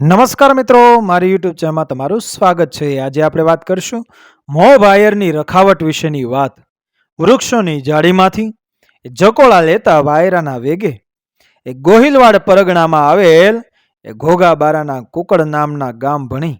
નમસ્કાર મિત્રો, મારી યુટ્યુબ ચેનલમાં તમારું સ્વાગત છે. આજે આપણે વાત કરીશું મોહ વાયરની રખાવટ વિશેની વાત. વૃક્ષોની જાળીમાંથી જકોળા લેતા વાયરાના વેગે એ ગોહિલવાડ પરગણામાં આવેલ એ ઘોઘાબારાના કુકડ નામના ગામ ભણી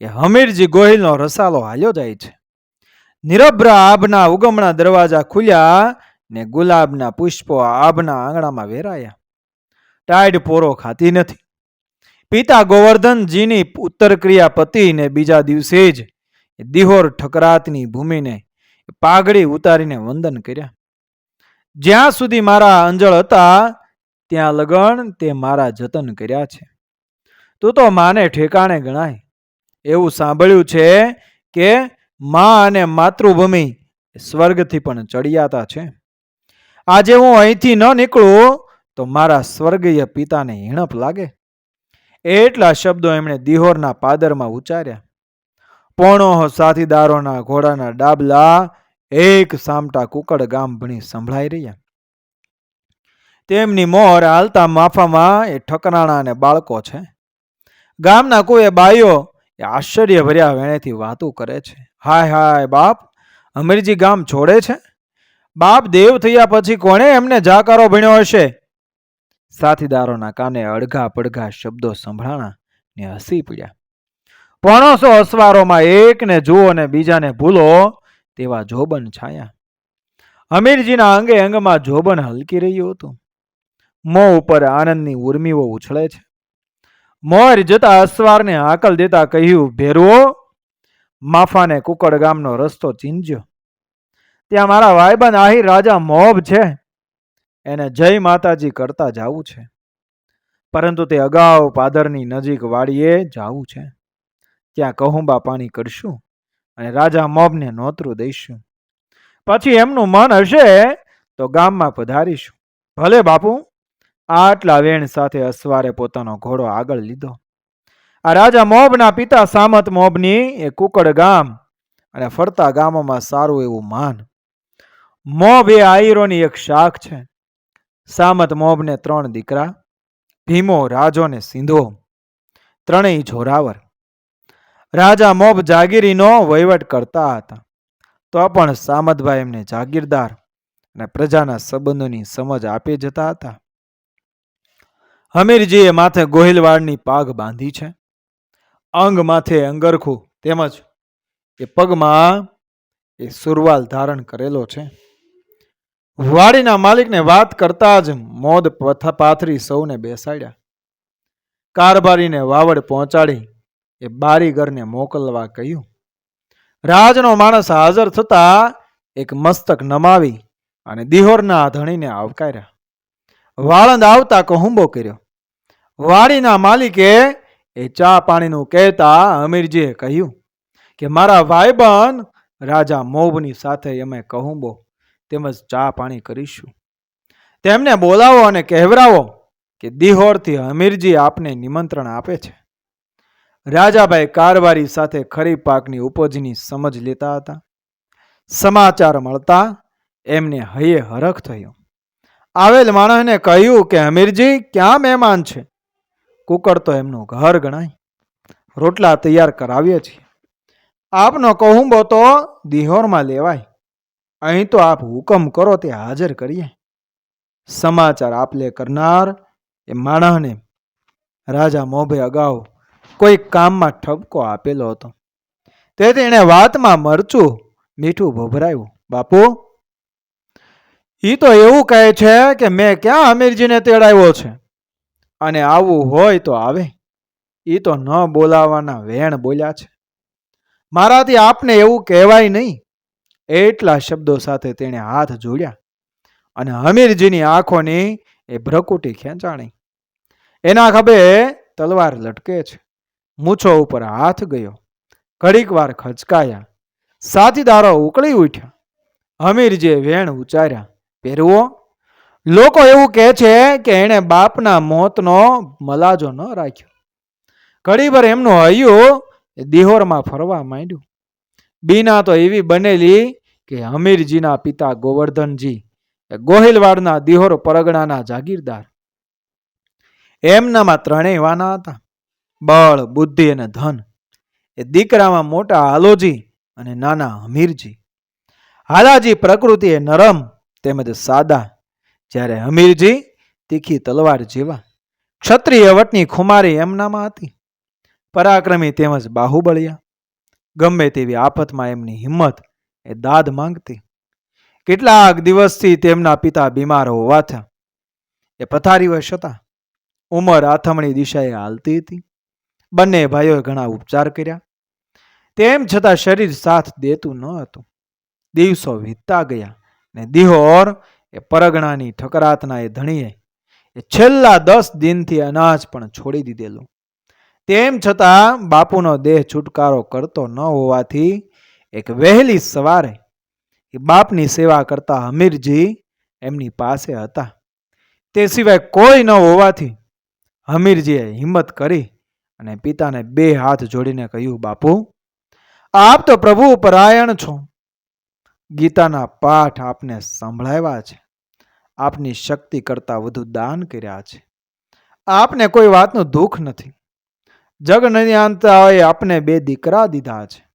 એ હમીરજી ગોહિલનો રસાલો હાલ્યો જાય છે. નિરભ્ર આભના ઉગમણા દરવાજા ખુલ્યા ને ગુલાબના પુષ્પો આભના આંગણામાં વેરાયા. ટાઈડ પોરો ખાતી નથી. પિતા ગોવર્ધનજીની ઉત્તર ક્રિયા પતિને બીજા દિવસે જ દિહોર ઠકરાતની ભૂમિને પાઘડી ઉતારીને વંદન કર્યા. જ્યાં સુધી મારા અંજળ હતા, ત્યાં લગણ તે મારા જતન કર્યા છે. તું તો માને ઠેકાણે ગણાય. એવું સાંભળ્યું છે કે મા અને માતૃભૂમિ સ્વર્ગથી પણ ચડિયાતા છે. આજે હું અહીંથી ન નીકળું તો મારા સ્વર્ગીય પિતાને હિણપ લાગે. એટલા શબ્દો એમણે દિહોરના પાદરમાં ઉચ્ચાર્યા. પોણો સાથીદારોના ઘોડાના ડાબલા એક સામટા કુકડ ગામ ભણી સંભળાઈ રહ્યા. તેમની મોર હાલતા માફામાં એ ઠકરાણા અને બાળકો છે. ગામના કોઈ બાઈઓ એ આશ્ચર્ય ભર્યા વેણેથી વાતો કરે છે. હાય હાય બાપ, અમીરજી ગામ છોડે છે? બાપ દેવ થયા પછી કોણે એમને જાકારો ભણ્યો હશે? સાથીદારોના કાને અડઘા પડઘા શબ્દો સંભળાણા ને હસી પડ્યા. પોણોસો અસવારોમાં એકને જુઓ ને બીજાને ભૂલો, તેવા જોબન છાયા. અમીરજીના અંગે અંગમાં જોબન હલકી રહ્યું હતું. મોં ઉપર આનંદની ઉર્મીઓ ઉછળે છે. મોર જતા અસવારને હાકલ દેતા કહ્યું ભેરવો માફાને કુકડ ગામનો રસ્તો ચીંજ્યો ત્યાં મારા વાયબન આહિર રાજા મોબ છે. એને જય માતાજી કરતા જાવું છે. પરંતુ તે અગાઉ પાદરની નજીક વાડીએ જાવું છે. ત્યાં કહુંબા પાણી કરશું અને રાજા મોબને નોતરું દઈશું. પછી એમનું મન હશે તો ગામમાં પધારીશું. ભલે બાપુ, આટલા વેણ સાથે અસવારે પોતાનો ઘોડો આગળ લીધો. આ રાજા મોબના પિતા સામત મોબની એ કુકડ ગામ અને ફરતા ગામોમાં સારું એવું માન. મોબ એ આયરોની એક શાખ છે. સામત મોબને ત્રણ દીકરા, ભીમો, રાજો ને સિંધો, ત્રણેય જોરાવર. રાજા મોબ જાગીરીનો વહીવટ કરતા હતા. તો પણ સામતભાઈ એમને જાગીરદાર અને પ્રજાના સંબંધોની સમજ આપી જતા હતા. હમીરજીએ માથે ગોહિલવાડની પાગ બાંધી છે. અંગ માથે અંગરખું તેમજ એ પગમાં એ સુરવાલ ધારણ કરેલો છે. વાડીના માલિકને વાત કરતા જ મોદ પથ- પાથરી સૌને બેસાડ્યા. કારભારીને વાવડ પહોંચાડી એ બારીગરને મોકલવા કહ્યું. રાજનો માણસ હાજર થતા એક મસ્તક નમાવી અને દિહોરના ધણીને આવકાર્યા. વાળંદ આવતા કહુંબો કર્યો. વાડીના માલિકે એ ચા પાણીનું કહેતા અમીરજીએ કહ્યું કે, મારા ભાઈબંધ રાજા મોબની સાથે અમે કહુંબો. તેમજ ચા પાણી કરીશું. તેમને બોલાવો અને કહેવરાવો કે દિહોરથી હમીરજી આપને નિમંત્રણ આપે છે. રાજાભાઈ કારવારી સાથે ખરીફ પાકની ઉપજની સમજ લેતા હતા. સમાચાર મળતા એમને હૈયે હરખ થયો. આવેલ માણસને કહ્યું કે, હમીરજી, ક્યાં મહેમાન છે? કુકર તો એમનું ઘર ગણાય. રોટલા તૈયાર કરાવીએ છીએ. આપનો કહુંબો તો દિહોરમાં લેવાય. અહીં તો આપ હુકમ કરો તે હાજર કરીએ. સમાચાર આપલે કરનાર એ માણસને રાજા મોભે અગાઉ કોઈ કામમાં ઠપકો આપેલો હતો. તેથી એણે વાતમાં મરચું મીઠું ભભરાયું. બાપુ, ઈ તો એવું કહે છે કે મેં ક્યાં અમીરજીને તેડાવ્યો છે? અને આવું હોય તો આવે. એ તો ન બોલાવવાના વેણ બોલ્યા છે. મારાથી આપને એવું કહેવાય નહીં. એટલા શબ્દો સાથે તેણે હાથ જોડ્યા અને હમીરજીની આંખોની એ ભ્રકુટી ખેંચાણી. એના ખભે તલવાર લટકે છે. મૂછો ઉપર હાથ ગયો. ઘડીક વાર ખચકાયા. સાથીદારો ઉકળી ઉઠ્યા. હમીરજીએ વેણ ઉચ્ચાર્યા પહેરવો લોકો એવું કહે છે કે એણે બાપના મોતનો મલાજો ન રાખ્યો. ઘડીભર એમનું હૈયું દિહોરમાં ફરવા માંડ્યું. બીના તો એવી બનેલી કે હમીરજીના પિતા ગોવર્ધનજી એ ગોહિલવાડના દિહોર પરગણાના જાગીરદાર. એમનામાં ત્રણેય વાના હતા. બળ, બુદ્ધિ અને ધન. એ દીકરામાં મોટા હાલોજી અને નાના હમીરજી હાલાજી પ્રકૃતિ એ નરમ તેમજ સાદા. જ્યારે હમીરજી તીખી તલવાર જેવા. ક્ષત્રિય વટની ખુમારી એમનામાં હતી. પરાક્રમી તેમજ બાહુબળિયા. ગમે તેવી આફતમાં એમની હિંમત એ દાદ માંગતી. કેટલાક દિવસથી તેમના પિતા બીમાર હોવાથી એ પથારીવશ હતા ઉંમર આથમણી દિશાએ હાલતી હતી. બંને ભાઈઓએ ઘણા ઉપચાર કર્યા. તેમ છતાં શરીર સાથ દેતું ન હતું. દિવસો વીતતા ગયા ને દિહોર એ પરગણાની ઠકરાતના એ ધણીએ એ છેલ્લા દસ દિનથી અનાજ પણ છોડી દીધેલું. તેમ છતાં બાપુનો દેહ છુટકારો કરતો ન હોવાથી એક વહેલી સવારે એ બાપની સેવા કરતા હમીરજી એમની પાસે હતા. તે સિવાય કોઈ ન હોવાથી હમીરજીએ હિંમત કરી અને પિતાને બે હાથ જોડીને કહ્યું, બાપુ, આપ તો પ્રભુ પરાયણ છો. ગીતાના પાઠ આપને સંભળાવ્યા છે. આપની શક્તિ કરતાં વધુ દાન કર્યા છે. આપને કોઈ વાતનું દુઃખ નથી. જગનયાંતાએ આપને બે દીકરા દીધા છે.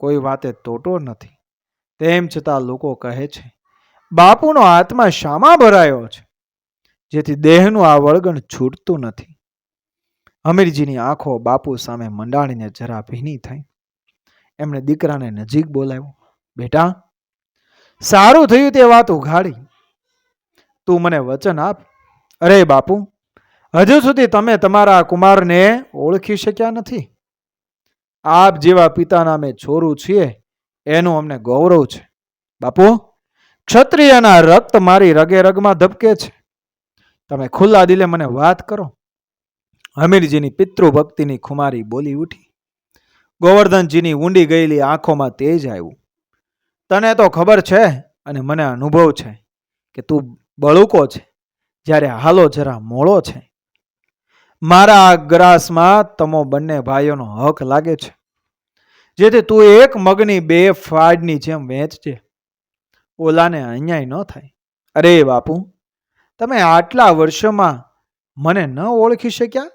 કોઈ વાતે તોટો નથી. તેમ છતાં લોકો કહે છે, બાપુનો આત્મા શામાં ભરાયો છે, જેથી દેહનું આ વળગણ છૂટતું નથી. અમીરજીની આંખો બાપુ સામે મંડાણીને જરા ભીની થઈ. એમણે દીકરાને નજીક બોલાવ્યો, બેટા, સારું થયું તે વાત ઉઘાડી. તું મને વચન આપ. અરે બાપુ, હજુ સુધી તમે તમારા કુમારને ઓળખી શક્યા નથી. આપ જેવા પિતાના અમે છોરું છીએ, એનું અમને ગૌરવ છે. બાપુ, ક્ષત્રિયના રક્ત મારી રગે રગમાં ધબકે છે. તમે ખુલ્લા દિલે મને વાત કરો. હમીરજીની પિતૃભક્તિની ખુમારી બોલી ઉઠી. ગોવર્ધનજીની ઊંડી ગયેલી આંખોમાં તેજ આવ્યું. તને તો ખબર છે અને મને અનુભવ છે કે તું બળુકો છે, જ્યારે હાલો જરા મોળો છે. મારા આ ગ્રાસમાં તમો બંને ભાઈઓનો હક લાગે છે. જેથી તું એક મગની બે ફાડની જેમ વેચજે. ઓલાને અન્યાય ન થાય. અરે બાપુ, તમે આટલા વર્ષોમાં મને ન ઓળખી શક્યા?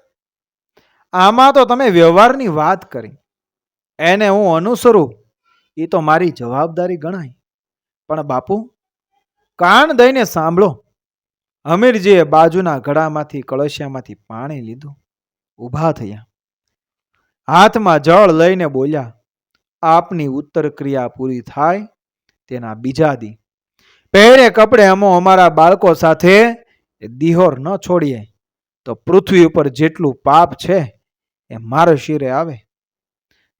આમાં તો તમે વ્યવહારની વાત કરી. એને હું અનુસરું એ તો મારી જવાબદારી ગણાય. પણ બાપુ, કાન દઈને સાંભળો. હમીરજીએ બાજુના ઘડામાંથી કળશિયામાંથી પાણી લીધું. ઊભા થયા. હાથમાં જળ લઈને બોલ્યા, આપની ઉત્તર ક્રિયા પૂરી થાય તેના બીજા દી. પહેરે કપડે અમો અમારા બાળકો સાથે દિહોર ન છોડીએ, તો પૃથ્વી ઉપર જેટલું પાપ છે એ મારે શિરે આવે.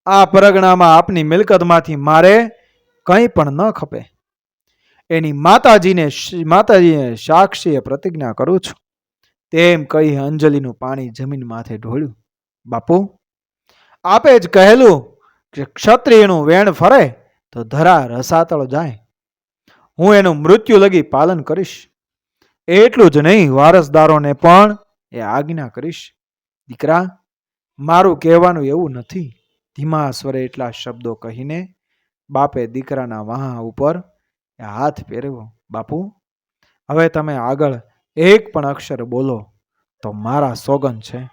આ પરગણામાં આપની મિલકતમાંથી મારે કંઈ પણ ન ખપે. એની માતાજીને માતાજીને સાક્ષીએ પ્રતિજ્ઞા કરું છું. તેમ કહી અંજલિનું પાણી જમીન માથે ઢોળ્યું. બાપુ, આપે જ કહેલું કે ક્ષત્રિયનું વેણ ફરે તો ધરા રસાતળ જાય. હું એનું મૃત્યુ લગી પાલન કરીશ. એટલું જ નહીં, વારસદારોને પણ એ આજ્ઞા કરીશ. દીકરા, મારું કહેવાનું એવું નથી. ધીમા સ્વરે એટલા શબ્દો કહીને બાપે દીકરાના વાહ ઉપર હાથ ફેરવ્યો. બાપુ, હવે તમે આગળ એક પણ અક્ષર બોલો તો મારા સોગન છે.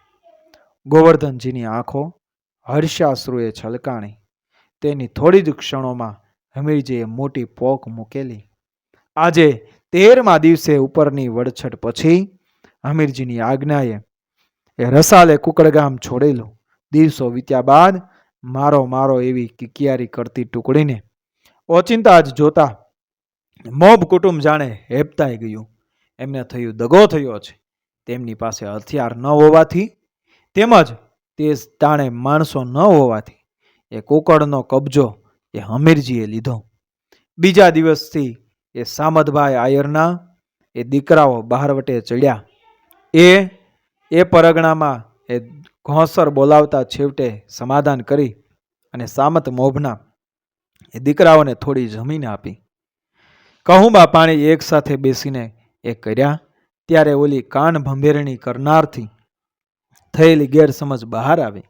ગોવર્ધનજીની આંખો હર્ષાશ્રુએ છલકાણી. તેની થોડી જ ક્ષણોમાં હમીરજીએ મોટી પોક મૂકેલી. આજે તેરમા દિવસે ઉપરની વડછટ પછી હમીરજીની આજ્ઞાએ એ રસાલે કુકડગામ છોડેલું. દિવસો વીત્યા બાદ મારો મારો એવી કિકિયારી કરતી ટુકડીને ઓચિંતા જ જોતા મોબ કુટુંબ જાણે હેપતાઈ ગયું. એમને થયું દગો થયો છે. તેમની પાસે હથિયાર ન હોવાથી તેમજ તે તાણે માણસો ન હોવાથી એ કોકડનો કબજો એ હમીરજીએ લીધો. બીજા દિવસથી એ સામતભાઈ આયરના એ દીકરાઓ બહારવટે ચડ્યા. એ એ પરગણામાં એ ઘોંસર બોલાવતા છેવટે સમાધાન કરી અને સામત મોભના એ દીકરાઓને થોડી જમીન આપી. કહુંબા પાણી એક સાથે બેસીને એ કર્યા. ત્યારે ઓલી કાન ભંભેરણી કરનારથી થયેલી ગેરસમજ બહાર આવી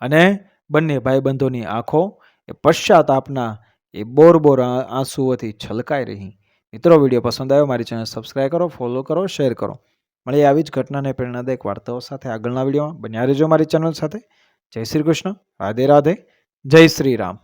અને બંને ભાઈબંધોની આંખો એ પશ્ચાતાપના એ બોર બોર આંસુઓથી છલકાઈ રહી. મિત્રો, વીડિયો પસંદ આવ્યો, મારી ચેનલ સબસ્ક્રાઈબ કરો, ફોલો કરો, શેર કરો. મળી આવી જ ઘટનાને પ્રેરણાદાયક વાર્તાઓ સાથે આગળના વિડીયોમાં. બન્યા રહેજો મારી ચેનલ સાથે. જય શ્રી કૃષ્ણ. રાધે રાધે. જય શ્રી રામ.